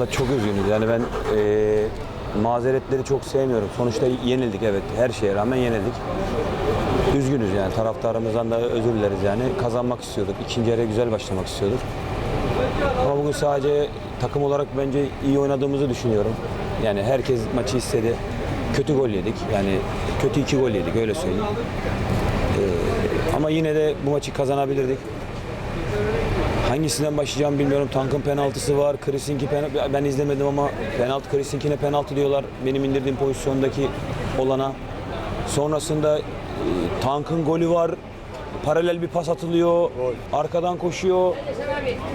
Aslında çok üzgünüz. Yani ben eee mazeretleri çok sevmiyorum. Sonuçta yenildik evet. Her şeye rağmen yenildik. Üzgünüz yani. Taraftarımızdan da özür dileriz yani. Kazanmak istiyorduk. İkinci yarıya güzel başlamak istiyorduk. Ama bugün sadece takım olarak bence iyi oynadığımızı düşünüyorum. Yani herkes maçı istedi. Kötü gol yedik. Yani kötü iki gol yedik öyle söyleyeyim. Eee, ama yine de bu maçı kazanabilirdik. Hangisinden başlayacağımı bilmiyorum. Tank'ın penaltısı var. Chris'inki penaltı. Ben izlemedim ama penaltı Chris'inkine penaltı diyorlar. Benim indirdiğim pozisyondaki olana. Sonrasında e, Tank'ın golü var. Paralel bir pas atılıyor. Arkadan koşuyor.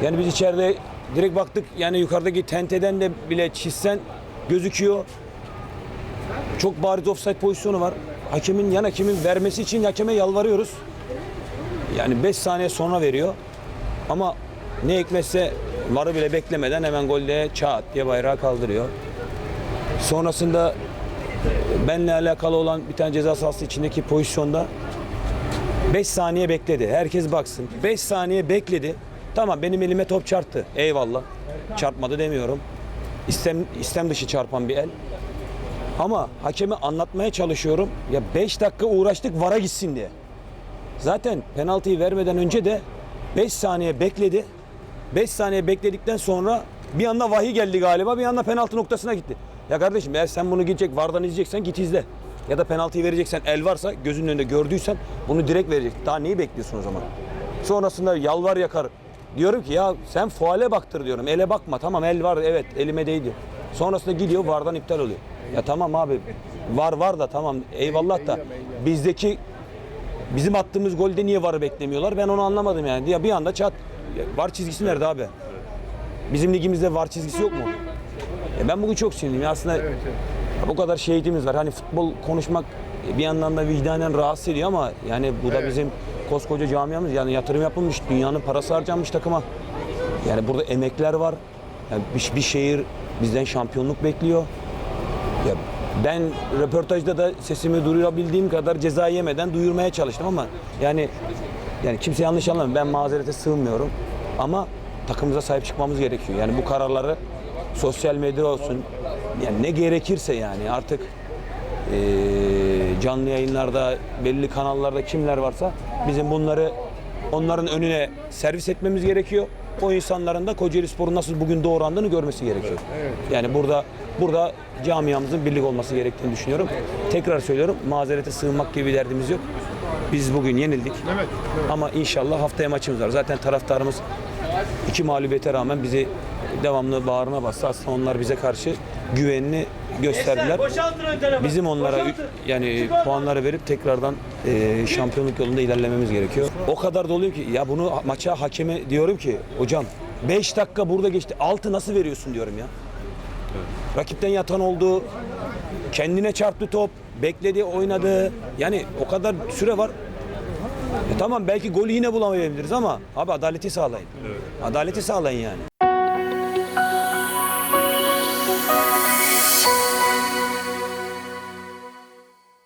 Yani biz içeride direkt baktık. Yani yukarıdaki tenteden de bile çizsen gözüküyor. Çok bariz offside pozisyonu var. Hakemin yan hakemin vermesi için hakeme yalvarıyoruz. Yani 5 saniye sonra veriyor. Ama ne ekmezse varı bile beklemeden hemen golde çat diye bayrağı kaldırıyor. Sonrasında benle alakalı olan bir tane ceza sahası içindeki pozisyonda 5 saniye bekledi. Herkes baksın. 5 saniye bekledi. Tamam benim elime top çarptı. Eyvallah. Çarpmadı demiyorum. İstem, istem dışı çarpan bir el. Ama hakeme anlatmaya çalışıyorum. Ya 5 dakika uğraştık vara gitsin diye. Zaten penaltıyı vermeden önce de 5 saniye bekledi. 5 saniye bekledikten sonra bir anda vahiy geldi galiba. Bir anda penaltı noktasına gitti. Ya kardeşim eğer sen bunu gidecek vardan izleyeceksen git izle. Ya da penaltıyı vereceksen el varsa gözünün önünde gördüysen bunu direkt verecek. Daha neyi bekliyorsun o zaman? Sonrasında yalvar yakar. Diyorum ki ya sen fuale baktır diyorum. Ele bakma tamam el var evet elime değdi. Sonrasında gidiyor vardan iptal oluyor. Ya tamam abi var var da tamam eyvallah da bizdeki Bizim attığımız golde niye varı beklemiyorlar? Ben onu anlamadım yani. Ya bir anda çat. Var çizgisi nerede abi? Bizim ligimizde var çizgisi yok mu? Ya ben bugün çok sinirliyim. Aslında bu kadar şehidimiz var. Hani futbol konuşmak bir yandan da vicdanen rahatsız ediyor ama yani bu da bizim koskoca camiamız. Yani yatırım yapılmış, dünyanın parası harcanmış takıma. Yani burada emekler var. Yani bir, bir şehir bizden şampiyonluk bekliyor. Ya ben röportajda da sesimi duyurabildiğim kadar ceza yemeden duyurmaya çalıştım ama yani yani kimse yanlış anlamayın. Ben mazerete sığmıyorum. Ama takımımıza sahip çıkmamız gerekiyor. Yani bu kararları sosyal medya olsun yani ne gerekirse yani artık eee, canlı yayınlarda belli kanallarda kimler varsa bizim bunları onların önüne servis etmemiz gerekiyor. O insanların da Kocaeli Spor'un nasıl bugün doğrandığını görmesi gerekiyor. Yani burada burada camiamızın birlik olması gerektiğini düşünüyorum. Tekrar söylüyorum mazerete sığınmak gibi bir derdimiz yok. Biz bugün yenildik. Ama inşallah haftaya maçımız var. Zaten taraftarımız iki mağlubiyete rağmen bizi devamlı bağrına bastı. Aslında onlar bize karşı güvenini gösterdiler. Bizim onlara yani puanları verip tekrardan e, şampiyonluk yolunda ilerlememiz gerekiyor. O kadar doluyum ki ya bunu maça hakeme diyorum ki hocam 5 dakika burada geçti. 6 nasıl veriyorsun diyorum ya. Rakipten yatan oldu. Kendine çarptı top. Bekledi, oynadı. Yani o kadar süre var. E tamam belki golü yine bulamayabiliriz ama abi adaleti sağlayın. Adaleti sağlayın yani.